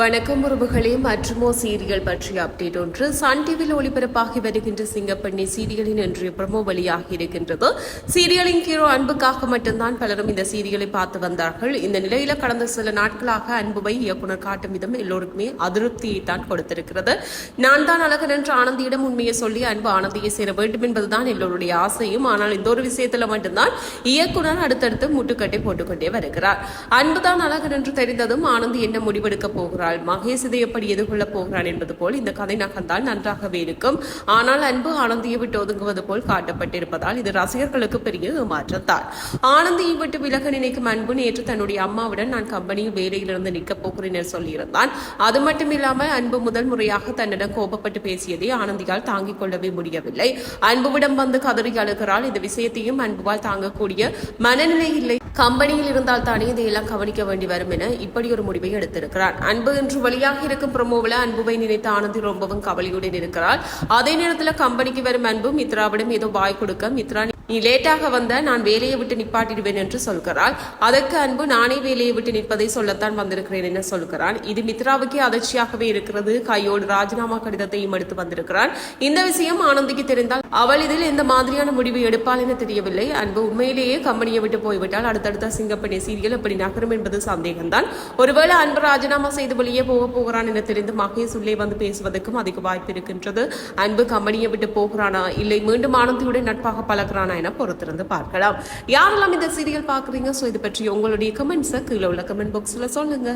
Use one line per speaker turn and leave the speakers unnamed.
வணக்கம் உறவுகளே மற்றுமோ சீரியல் பற்றிய அப்டேட் ஒன்று. சன் டிவியில் ஒளிபரப்பாகி வருகின்ற சிங்கப்பண்ணி சீரியலின் இன்றைய பிரமோ வழியாக இருக்கின்றது. சீரியலின் ஹீரோ அன்புக்காக மட்டும்தான் பலரும் இந்த சீரியலை பார்த்து வந்தார்கள். இந்த நிலையில கடந்த சில நாட்களாக அன்புவை இயக்குனர் காட்டும் விதம் எல்லோருக்குமே அதிருப்தியை தான் கொடுத்திருக்கிறது. நான் தான் அழகன் என்று ஆனந்தியிடம் உண்மையை சொல்லி அன்பு ஆனந்தியை சேர வேண்டும் என்பதுதான் எல்லோருடைய ஆசையும். ஆனால் இந்த ஒரு விஷயத்துல மட்டும்தான் இயக்குனர் அடுத்தடுத்து முட்டுக்கட்டை போட்டுக்கொண்டே வருகிறார். அன்புதான் அழகன் என்று தெரிந்ததும் ஆனந்தி என்ன முடிவெடுக்க போகிறாள் மகேஷ் இதை எப்படி எதிர்கொள்ளப் போகிறான்? என்பது போல் இந்த கதை நகர்ந்தால் நன்றாகவே இருக்கும். ஆனால் அன்பு ஆனந்தியை விட்டு ஒதுங்குவது போல் காட்டப்பட்டிருப்பதால் இது ரசிகர்களுக்கு பெரிய ஏமாற்றத்தார் ஆனந்தியை விட்டு விலக நினைக்கும் அன்பு நேற்று தன்னுடைய அம்மாவுடன் நான் கம்பெனியில் வேலையிலிருந்து நிற்கப் போகிறேன் என்று சொல்லியிருந்தான். அது மட்டுமில்லாமல் அன்பு முதல் முறையாக தன்னிடம் கோபப்பட்டு பேசியதை ஆனந்தியால் தாங்கிக் கொள்ளவே முடியவில்லை. அன்புவிடம் வந்து கதறி அழுகிறாள். இந்த விஷயத்தையும் அன்புவால் தாங்கக்கூடிய மனநிலை இல்லை. கம்பெனியில் இருந்தால் தானே இதையெல்லாம் கவனிக்க வேண்டி வரும் என இப்படி ஒரு முடிவை எடுத்திருக்கிறார். அன்பு என்று வழியாக இருக்கும் ப்ரமோவில் அன்புவை நினைத்த ஆனந்தி ரொம்பவும் கவலையுடன் இருக்கிறார் அதே நேரத்தில் கம்பெனிக்கு வரும் அன்பு மித்ராவிடம் ஏதோ வாய் கொடுக்க மித்ரா நீ லேட்டாக வந்த நான் வேலையை விட்டு நிப்பாட்டிடுவேன் என்று சொல்கிறாள். அதற்கு அன்பு நானே வேலையை விட்டு நிற்பதை சொல்லத்தான் வந்திருக்கிறேன் என சொல்கிறான் இது மித்ராவுக்கே அதிர்ச்சியாகவே இருக்கிறது. கையோடு ராஜினாமா கடிதத்தையும் எடுத்து வந்திருக்கிறான் இந்த விஷயம் ஆனந்திக்கு தெரிந்தால் அவள் இதில் எந்த மாதிரியான முடிவு எடுப்பாள் என தெரியவில்லை. அன்பு உண்மையிலேயே கம்பெனியை விட்டு போய்விட்டால் அடுத்தடுத்த சிங்கப்பணி சீரியல் எப்படி நகரும் என்பது சந்தேகம்தான். ஒருவேளை அன்பு ராஜினாமா செய்து வெளியே போக போகிறான் என தெரிந்து மகேஷ் உள்ளே வந்து பேசுவதற்கும் அதிக வாய்ப்பு இருக்கின்றது. அன்பு கம்பெனியை விட்டு போகிறானா? இல்லை மீண்டும் ஆனந்தியுடன் நட்பாக பழகிறானா என பொறுத்திருந்து பார்க்கலாம். யாரெல்லாம் இந்த சீரியல் பார்க்குறீங்க? ஸோ இது பற்றி உங்களுடைய கமெண்ட்ஸை கீழே உள்ள கமெண்ட் பாக்ஸில் சொல்லுங்க.